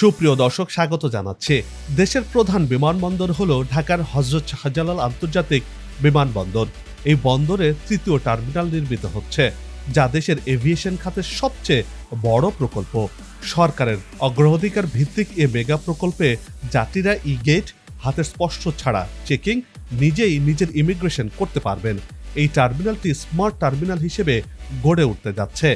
সুপ্রিয় দর্শক, স্বাগত জানাচ্ছে। দেশের প্রধান বিমানবন্দর হল ঢাকার হজরত শাহজালাল আন্তর্জাতিক বিমানবন্দর। এই বন্দরে তৃতীয় টার্মিনাল নির্মিত হচ্ছে, যা দেশের এভিয়েশন খাতের সবচেয়ে বড় প্রকল্প। সরকারের অগ্রাধিকার ভিত্তিক এ মেগা প্রকল্পে যাত্রীরা ই গেট, হাতের স্পর্শ ছাড়া চেকিং, নিজেই নিজের ইমিগ্রেশন করতে পারবেন। এই টার্মিনালটি স্মার্ট টার্মিনাল হিসেবে গড়ে উঠতে যাচ্ছে।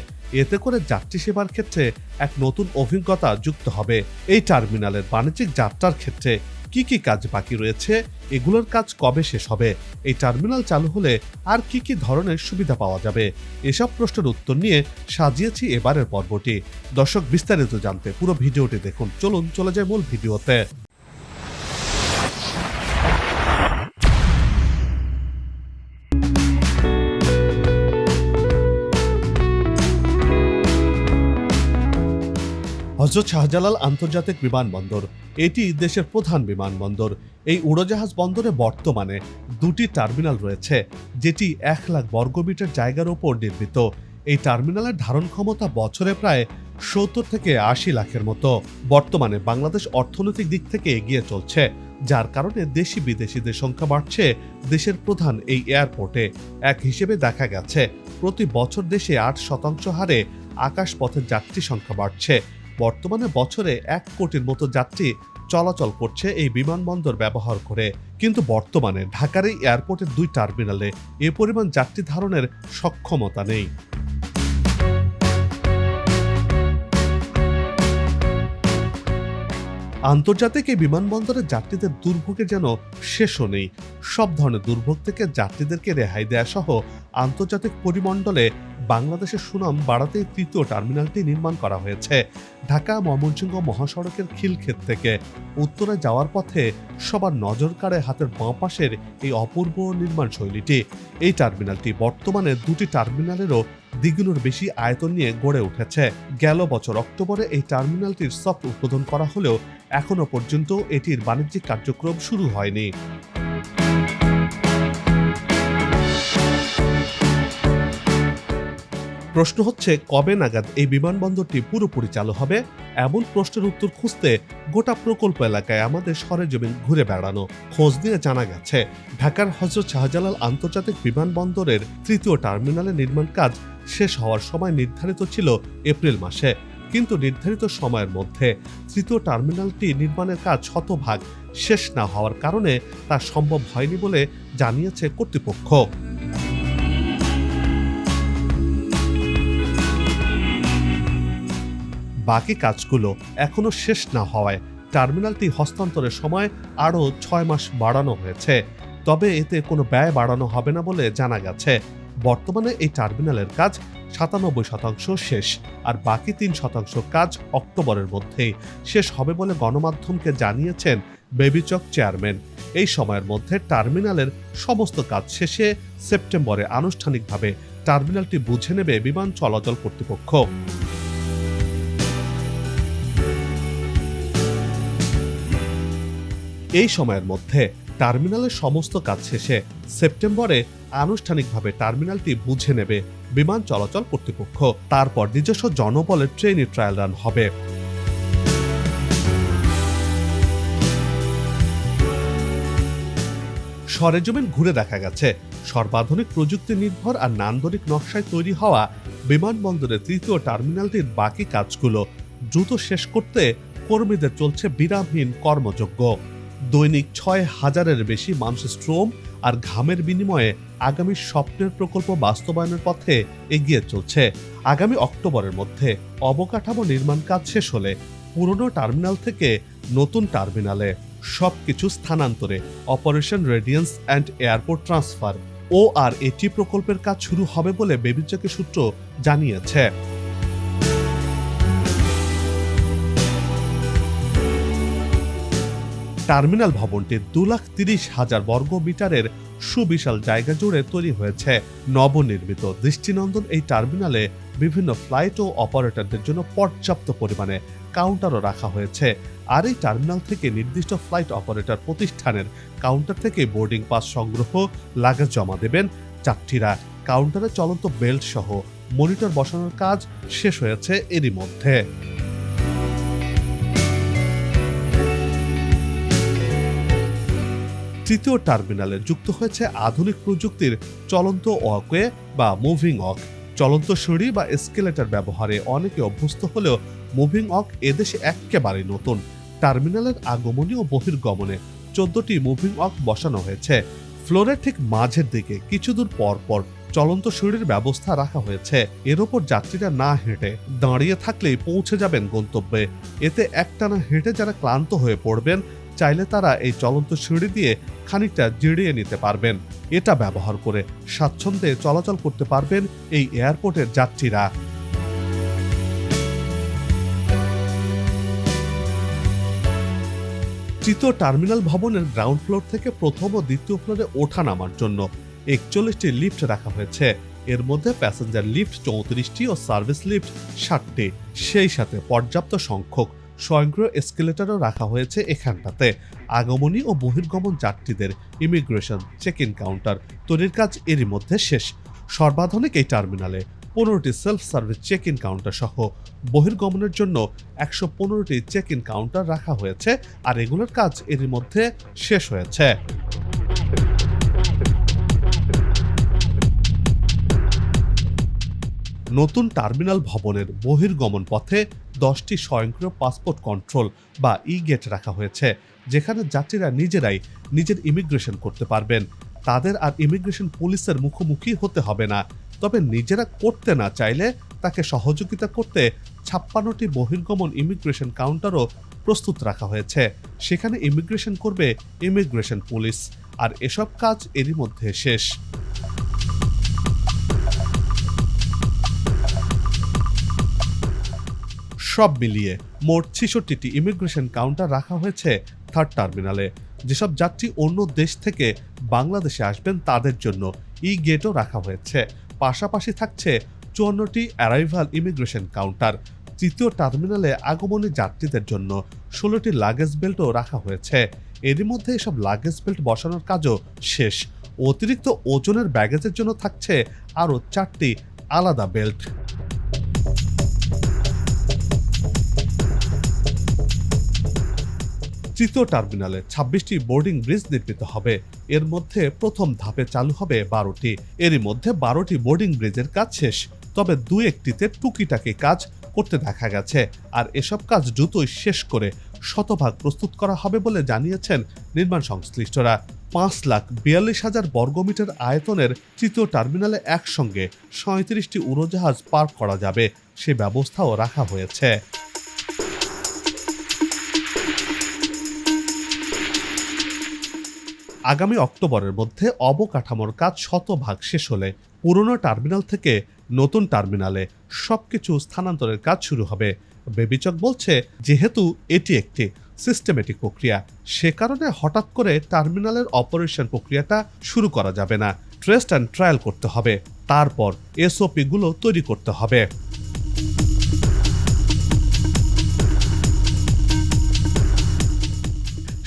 এতে করে যাত্রী সেবার ক্ষেত্রে এক নতুন অভিজ্ঞতা যুক্ত হবে। এই টার্মিনালের বাণিজ্যিক যাত্রার ক্ষেত্রে কি কি কাজ বাকি রয়েছে? এগুলোর কাজ কবে শেষ হবে? এই টার্মিনাল চালু হলে আর কি কি ধরনের সুবিধা পাওয়া যাবে? এসব প্রশ্নের উত্তর নিয়ে সাজিয়েছি এবারের পর্বটি। দর্শক বিস্তারিত জানতে পুরো ভিডিওটি দেখুন। চলুন, চলে যায় মূল ভিডিওতে। হজরত শাহজালাল আন্তর্জাতিক বিমানবন্দর, এটি দেশের প্রধান বিমানবন্দর। এই উড়োজাহাজ বন্দরে বর্তমানে দুটি টার্মিনাল রয়েছে, যেটি এক লাখ বর্গমিটার জায়গার ওপর নির্মিত। এই টার্মিনালের ধারণ ক্ষমতা বছরে প্রায় সত্তর থেকে আশি লাখের মতো। বর্তমানে বাংলাদেশ অর্থনৈতিক দিক থেকে এগিয়ে চলছে, যার কারণে দেশি বিদেশিদের সংখ্যা বাড়ছে দেশের প্রধান এই এয়ারপোর্টে। এক হিসেবে দেখা গেছে, প্রতি বছর দেশে আট শতাংশ হারে আকাশপথের যাত্রী সংখ্যা বাড়ছে। বর্তমানে বছরে এক কোটির মতো যাত্রী চলাচল করছে এই বিমানবন্দর ব্যবহার করে। কিন্তু বর্তমানে ঢাকার এই এয়ারপোর্টের দুই টার্মিনালে এ পরিমাণ যাত্রী ধারণের সক্ষমতা নেই। আন্তর্জাতিক এই বিমানবন্দরে যাত্রীদের দুর্ভোগে যেন শেষও নেই। সব ধরনের দুর্ভোগ থেকে যাত্রীদেরকে রেহাই দেয়া সহ আন্তর্জাতিক পরিমণ্ডলে বাংলাদেশের সুনাম বাড়াতেই তৃতীয় টার্মিনালটি নির্মাণ করা হয়েছে। ঢাকা, ময়মনসিংহ মহাসড়কের খিলক্ষেত থেকে। উত্তরে যাওয়ার পথে সবার নজর কাড়ে হাতের বাঁ পাশের এই অপূর্ব নির্মাণ শৈলীটি। এই টার্মিনালটি বর্তমানে দুটি টার্মিনালেরও দ্বিগুণের বেশি আয়তন নিয়ে গড়ে উঠেছে। গেল বছর অক্টোবরে এই টার্মিনালটির সফট উদ্বোধন করা হলেও এখনও পর্যন্ত এটির বাণিজ্যিক কার্যক্রম শুরু হয়নি। প্রশ্ন হচ্ছে, কবে নাগাদ এই বিমানবন্দরটি পুরোপুরি চালু হবে? এমন প্রশ্নের উত্তর খুঁজতে গোটা প্রকল্প এলাকায় আমাদের সরেজমিন ঘুরে বেড়ানো খোঁজ নিয়ে জানা গেছে, ঢাকার হজরত শাহজালাল আন্তর্জাতিক বিমানবন্দরের তৃতীয় টার্মিনালের নির্মাণ কাজ শেষ হওয়ার সময় নির্ধারিত ছিল এপ্রিল মাসে। কিন্তু নির্ধারিত সময়ের মধ্যে তৃতীয় টার্মিনালটি নির্মাণের কাজ শতভাগ শেষ না হওয়ার কারণে তা সম্ভব হয়নি বলে জানিয়েছে কর্তৃপক্ষ। বাকি কাজগুলো এখনও শেষ না হওয়ায় টার্মিনালটি হস্তান্তরের সময় আরও ছয় মাস বাড়ানো হয়েছে। তবে এতে কোনো ব্যয় বাড়ানো হবে না বলে জানা গেছে। বর্তমানে এই টার্মিনালের কাজ সাতানব্বই শতাংশ শেষ আর বাকি তিন শতাংশ কাজ অক্টোবরের মধ্যেই শেষ হবে বলে গণমাধ্যমকে জানিয়েছেন বেবিচক চেয়ারম্যান। এই সময়ের মধ্যে টার্মিনালের সমস্ত কাজ শেষে সেপ্টেম্বরে আনুষ্ঠানিকভাবে টার্মিনালটি বুঝে নেবে বিমান চলাচল কর্তৃপক্ষ। এই সময়ের মধ্যে টার্মিনালের সমস্ত কাজ শেষে সেপ্টেম্বরে আনুষ্ঠানিকভাবে টার্মিনালটি বুঝে নেবে বিমান চলাচল কর্তৃপক্ষ। তারপর নিজস্ব জনবলের ট্রেনের ট্রায়াল রান হবে। সরেজমিন ঘুরে দেখা গেছে, সর্বাধুনিক প্রযুক্তি নির্ভর আর নান্দনিক নকশায় তৈরি হওয়া বিমানবন্দরের তৃতীয় টার্মিনালটির বাকি কাজগুলো দ্রুত শেষ করতে কর্মীদের চলছে বিরামহীন কর্মযজ্ঞ। দৈনিক ছয় হাজারের বেশি মানুষের শ্রম আর ঘামের বিনিময়ে আগামী স্বপ্নের প্রকল্প বাস্তবায়নের পথে এগিয়ে চলছে। আগামী অক্টোবরের মধ্যে অবকাঠামো নির্মাণ কাজ শেষ হলে পুরনো টার্মিনাল থেকে নতুন টার্মিনালে সবকিছু স্থানান্তরে operation radiance and airport transfer ও আর এটি প্রকল্পের কাজ শুরু হবে বলে বেবিচকের সূত্র জানিয়েছে। টার্মিনাল ভবনটি দু লাখ তিরিশ হাজার বর্গ মিটারের সুবিশাল জায়গা জুড়ে তৈরি হয়েছে। নবনির্মিত দৃষ্টিনন্দন এই টার্মিনালে বিভিন্ন ফ্লাইট ও অপারেটরদের জন্য পর্যাপ্ত পরিমাণে কাউন্টারও রাখা হয়েছে। আর এই টার্মিনাল থেকে নির্দিষ্ট ফ্লাইট অপারেটর প্রতিষ্ঠানের কাউন্টার থেকে বোর্ডিং পাস সংগ্রহ, লাগেজ জমা দেবেন। যাত্রীরা কাউন্টারে চলন্ত বেল্ট সহ মনিটর বসানোর কাজ শেষ হয়েছে এরই মধ্যে। তৃতীয় টার্মিনালে যুক্ত হয়েছে আধুনিক প্রযুক্তির চলন্ত ওয়াকওয়ে বা মুভিং অক চলন্ত সিঁড়ি বা এসকেলেটর ব্যবহারে অনেকে অভ্যস্ত হলেও মুভিং অক এদেশে একেবারে নতুন। টার্মিনালের আগমনী ও বহির্গমনে চোদ্দটি মুভিং অক বসানো হয়েছে। ফ্লোরের ঠিক মাঝের দিকে কিছু দূর পর পর চলন্ত সিঁড়ির ব্যবস্থা রাখা হয়েছে। এর ওপর যাত্রীরা না হেঁটে দাঁড়িয়ে থাকলেই পৌঁছে যাবেন গন্তব্যে। এতে একটানা হেঁটে যারা ক্লান্ত হয়ে পড়বেন চাইলে তারা এই চলন্ত সিঁড়ি দিয়ে খানিকটা জিরিয়ে নিতে পারবেন। এটা ব্যবহার করে স্বাচ্ছন্দ্যে চলাচল করতে পারবেন এই এয়ারপোর্টের যাত্রীরা। চিত টার্মিনাল ভবনের গ্রাউন্ড ফ্লোর থেকে প্রথম ও দ্বিতীয় ফ্লোরে ওঠা নামার জন্য একচল্লিশটি লিফট রাখা হয়েছে। এর মধ্যে প্যাসেঞ্জার লিফট, চৌত্রিশটি ও সার্ভিস লিফট, ষাটটি। সেই সাথে পর্যাপ্ত সংখ্যক স্বয়ংক্রিয় এসকেলেটরও রাখা হয়েছে এখানটাতে। আগমনী ও বহির্গমন যাত্রীদের ইমিগ্রেশন চেক ইন কাউন্টার তৈরির কাজ এরই মধ্যে শেষ। সর্বাধুনিক এই টার্মিনালে পনেরোটি self service check in counter সহ বহির্গমনের জন্য একশো পনেরোটি চেক ইন কাউন্টার রাখা হয়েছে আর এগুলোর কাজ এরই মধ্যে শেষ হয়েছে। নতুন টার্মিনাল ভবনের বহির্গমন পথে দশটি স্বয়ংক্রিয় পাসপোর্ট কন্ট্রোল বা ই গেট রাখা হয়েছে, যেখানে যাত্রীরা নিজেরাই নিজের ইমিগ্রেশন করতে পারবেন। তাদের আর ইমিগ্রেশন পুলিশের মুখোমুখি হতে হবে না। তবে নিজেরা করতে না চাইলে তাকে সহযোগিতা করতে ছাপ্পান্নটি বহির্গমন ইমিগ্রেশন কাউন্টারও প্রস্তুত রাখা হয়েছে। সেখানে ইমিগ্রেশন করবে ইমিগ্রেশন পুলিশ আর এসব কাজ এরই মধ্যে শেষ। সব মিলিয়ে মোট ছেষট্টিটি ইমিগ্রেশন কাউন্টার রাখা হয়েছে থার্ড টার্মিনালে। যেসব যাত্রী অন্য দেশ থেকে বাংলাদেশে আসবেন, তাদের জন্য ই গেটও রাখা হয়েছে। পাশাপাশি থাকছে চুয়ান্নটি অ্যারাইভাল ইমিগ্রেশন কাউন্টার। তৃতীয় টার্মিনালে আগমনী যাত্রীদের জন্য ষোলোটি লাগেজ বেল্টও রাখা হয়েছে। এরই মধ্যে এসব লাগেজ বেল্ট বসানোর কাজও শেষ। অতিরিক্ত ওজনের ব্যাগেজের জন্য থাকছে আরও চারটি আলাদা বেল্ট। তৃতীয় টার্মিনালে ছাব্বিশটি বোর্ডিং ব্রিজ নির্মিত হবে। এর মধ্যে প্রথম ধাপে চালু হবে বারোটি। এরই মধ্যে বারোটি বোর্ডিং ব্রিজের কাজ শেষ। তবে দু একটিতে টুকিটাকি কাজ করতে দেখা গেছে। আর এসব কাজ দ্রুতই শেষ করে শতভাগ প্রস্তুত করা হবে বলে জানিয়েছেন নির্মাণ সংশ্লিষ্টরা। পাঁচ লাখ বিয়াল্লিশ হাজার বর্গমিটার আয়তনের তৃতীয় টার্মিনালে একসঙ্গে সাঁত্রিশটি উড়োজাহাজ পার্ক করা যাবে। সে ব্যবস্থাও রাখা হয়েছে। আগামী অক্টোবরের মধ্যে অবকাঠামোর কাজ শতভাগ শেষ হলে পুরনো টার্মিনাল থেকে নতুন টার্মিনালে সবকিছু স্থানান্তরের কাজ শুরু হবে। বেবিচক বলছে, যেহেতু এটি একটি সিস্টেমেটিক প্রক্রিয়া, সে কারণে হঠাৎ করে টার্মিনালের অপারেশন প্রক্রিয়াটা শুরু করা যাবে না। ট্রেস্ট অ্যান্ড ট্রায়াল করতে হবে। তারপর এসওপি গুলো তৈরি করতে হবে।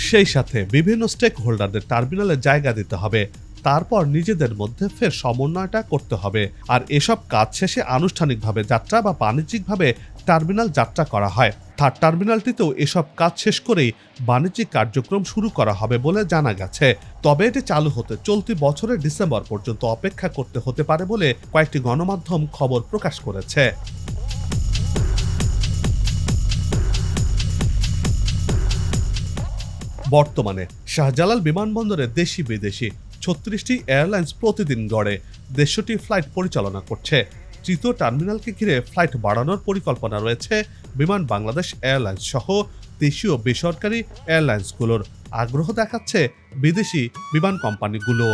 সেই সাথে বিভিন্ন স্টেক হোল্ডারদের টার্মিনালে জায়গা দিতে হবে। তারপর নিজেদের মধ্যে ফের সমন্বয়টা করতে হবে। আর এসব কাজ শেষে আনুষ্ঠানিকভাবে যাত্রা বা বাণিজ্যিকভাবে টার্মিনাল যাত্রা করা হয়। থার্ড টার্মিনালটিতেও এসব কাজ শেষ করেই বাণিজ্যিক কার্যক্রম শুরু করা হবে বলে জানা গেছে। তবে এটি চালু হতে চলতি বছরের ডিসেম্বর পর্যন্ত অপেক্ষা করতে হতে পারে বলে কয়েকটি গণমাধ্যম খবর প্রকাশ করেছে। বর্তমানে শাহজালাল বিমানবন্দরে দেশি বিদেশি ছত্রিশটি এয়ারলাইন্স প্রতিদিন গড়ে, দেড়শোটি ফ্লাইট পরিচালনা করছে। তৃতীয় টার্মিনালকে ঘিরে ফ্লাইট বাড়ানোর পরিকল্পনা রয়েছে বিমান বাংলাদেশ এয়ারলাইন্স সহ দেশীয় বেসরকারি এয়ারলাইন্সগুলোর। আগ্রহ দেখাচ্ছে বিদেশি বিমান কোম্পানিগুলো।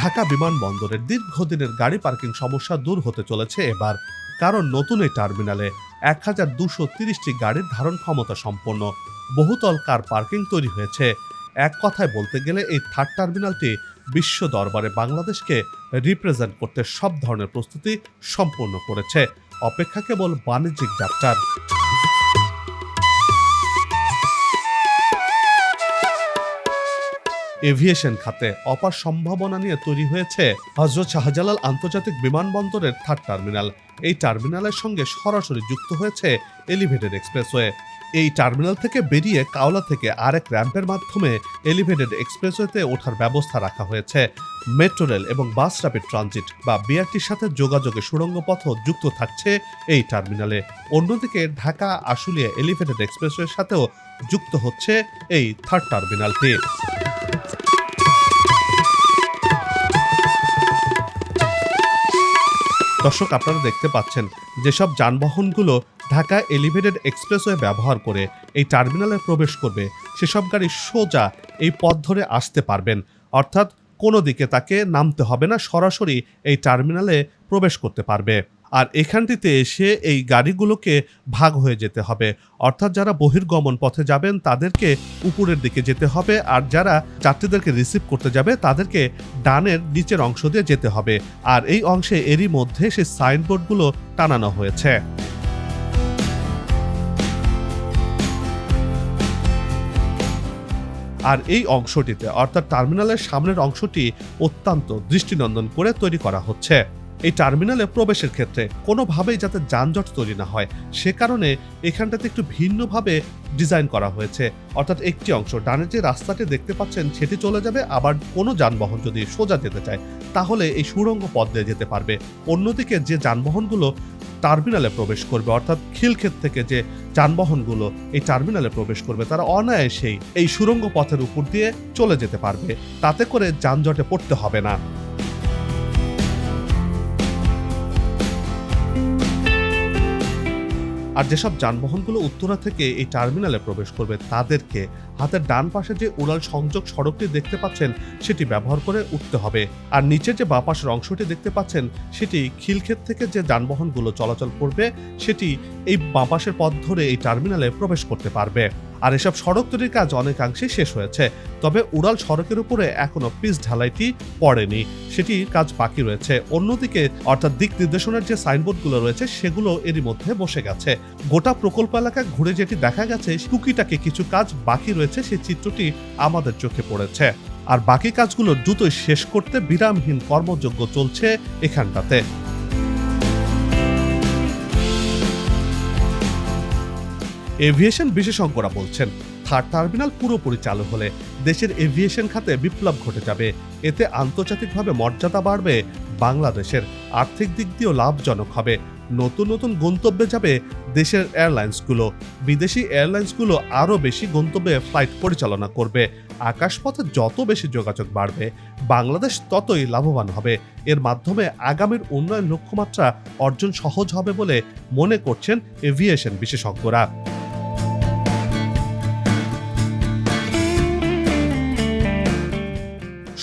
ঢাকা বিমানবন্দরের দীর্ঘদিনের গাড়ি পার্কিং সমস্যা দূর হতে চলেছে এবার। কারণ নতুন এই টার্মিনালে এক হাজার দুশো তিরিশটি গাড়ির ধারণ ক্ষমতা সম্পন্ন। বহুতল কার পার্কিং তৈরি হয়েছে। এক কথায় বলতে গেলে এই থার্ড টার্মিনালটি বিশ্ব দরবারে বাংলাদেশকে রিপ্রেজেন্ট করতে সব ধরনের প্রস্তুতি সম্পন্ন করেছে। অপেক্ষা কেবল বাণিজ্যিক যাত্রার। এভিয়েশন খাতে অপার সম্ভাবনা নিয়ে তৈরি হয়েছে হজরত শাহজালাল আন্তর্জাতিক বিমানবন্দরের থার্ড টার্মিনাল। এই টার্মিনালের সঙ্গে সরাসরি যুক্ত হয়েছে এলিভেটেড এক্সপ্রেসওয়ে। এই টার্মিনাল থেকে বেরিয়ে কাওলা থেকে আরেক র্যাম্পের মাধ্যমে এলিভেটেড এক্সপ্রেসওয়েতে ওঠার ব্যবস্থা রাখা হয়েছে। মেট্রো রেল এবং বাস র্যাপিড ট্রানজিট বা বিআরটির সাথে যোগাযোগে সুড়ঙ্গ পথ যুক্ত থাকছে এই টার্মিনালে। অন্যদিকে ঢাকা, আশুলিয়া এলিভেটেড এক্সপ্রেসওয়ের সাথেও যুক্ত হচ্ছে এই থার্ড টার্মিনালটি। দর্শক, আপনারা দেখতে পাচ্ছেন যেসব যানবাহনগুলো ঢাকা এলিভেটেড এক্সপ্রেসওয়ে ব্যবহার করে এই টার্মিনালে প্রবেশ করবে, সেসব গাড়ি সোজা এই পথ ধরে আসতে পারবেন। অর্থাৎ কোনো দিকে তাকে নামতে হবে না, সরাসরি এই টার্মিনালে প্রবেশ করতে পারবে। আর এখানটিতে এসে এই গাড়িগুলোকে ভাগ হয়ে যেতে হবে। অর্থাৎ যারা বহির্গমন পথে যাবেন, তাদেরকে উপরের দিকে যেতে হবে আর যারা যাত্রীদেরকে রিসিভ করতে যাবে, তাদেরকে ডানের নিচের অংশ দিয়ে যেতে হবে। আর এই অংশে এরই মধ্যে সেই সাইনবোর্ডগুলো টানানো হয়েছে। আর এই অংশটিতে, অর্থাৎ টার্মিনালের সামনের অংশটি অত্যন্ত দৃষ্টিনন্দন করে তৈরি করা হচ্ছে। এই টার্মিনালে প্রবেশের ক্ষেত্রে কোনোভাবেই যাতে যানজট তৈরি না হয়, সে কারণে এখানটাতে একটু ভিন্নভাবে ডিজাইন করা হয়েছে। অর্থাৎ একটি অংশ ডানে যে রাস্তাটি দেখতে পাচ্ছেন, সেটি চলে যাবে, আবার কোনো যানবাহন যদি সোজা যেতে চায়, তাহলে এই সুড়ঙ্গ পথ দিয়ে যেতে পারবে। অন্যদিকে যে যানবাহনগুলো টার্মিনালে প্রবেশ করবে, অর্থাৎ খিলক্ষেত থেকে যে যানবাহনগুলো এই টার্মিনালে প্রবেশ করবে, তারা অনায়াসেই এই সুড়ঙ্গ পথের উপর দিয়ে চলে যেতে পারবে। তাতে করে যানজটে পড়তে হবে না। আর যেসব যানবাহনগুলো উত্তরা থেকে এই টার্মিনালে প্রবেশ করবে, তাদেরকে হাতের ডান পাশে যে উড়াল সংযোগ সড়কটি দেখতে পাচ্ছেন, সেটি ব্যবহার করে উঠতে হবে। আর নিচের যে বাপাসের অংশটি দেখতে পাচ্ছেন, সেটি খিলক্ষেত থেকে যে যানবাহনগুলো চলাচল করবে, সেটি এই বাপাসের পথ ধরে এই টার্মিনালে প্রবেশ করতে পারবে। আর এসব সড়ক তৈরির কাজ অনেকাংশে শেষ হয়েছে। তবে উড়াল সড়কের উপরে এখনও পিচ ঢালাইটি পড়েনি। সেটি কাজ বাকি রয়েছে। অন্যদিকে অর্থাৎ দিক নির্দেশনার যে সাইনবোর্ডগুলো রয়েছে, সেগুলো এরই মধ্যে বসে গেছে। গোটা প্রকল্প এলাকা ঘুরে যেটি দেখা গেছে, টুকিটাকে কিছু কাজ বাকি রয়েছে, সেই চিত্রটি আমাদের চোখে পড়েছে। আর বাকি কাজগুলো দ্রুতই শেষ করতে বিরামহীন কর্মযজ্ঞ চলছে এখানটাতে। এভিয়েশন বিশেষজ্ঞরা বলছেন, থার্ড টার্মিনাল পুরোপুরি চালু হলে দেশের এভিয়েশন খাতে বিপ্লব ঘটে যাবে। এতে আন্তর্জাতিকভাবে মর্যাদা বাড়বে, বাংলাদেশের আর্থিক দিক দিয়েও লাভজনক হবে। নতুন নতুন গন্তব্যে যাবে দেশের এয়ারলাইন্সগুলো। বিদেশি এয়ারলাইন্সগুলো আরও বেশি গন্তব্যে ফ্লাইট পরিচালনা করবে। আকাশপথে যত বেশি যোগাযোগ বাড়বে, বাংলাদেশ ততই লাভবান হবে। এর মাধ্যমে আগামীর উন্নয়ন লক্ষ্যমাত্রা অর্জন সহজ হবে বলে মনে করছেন এভিয়েশন বিশেষজ্ঞরা।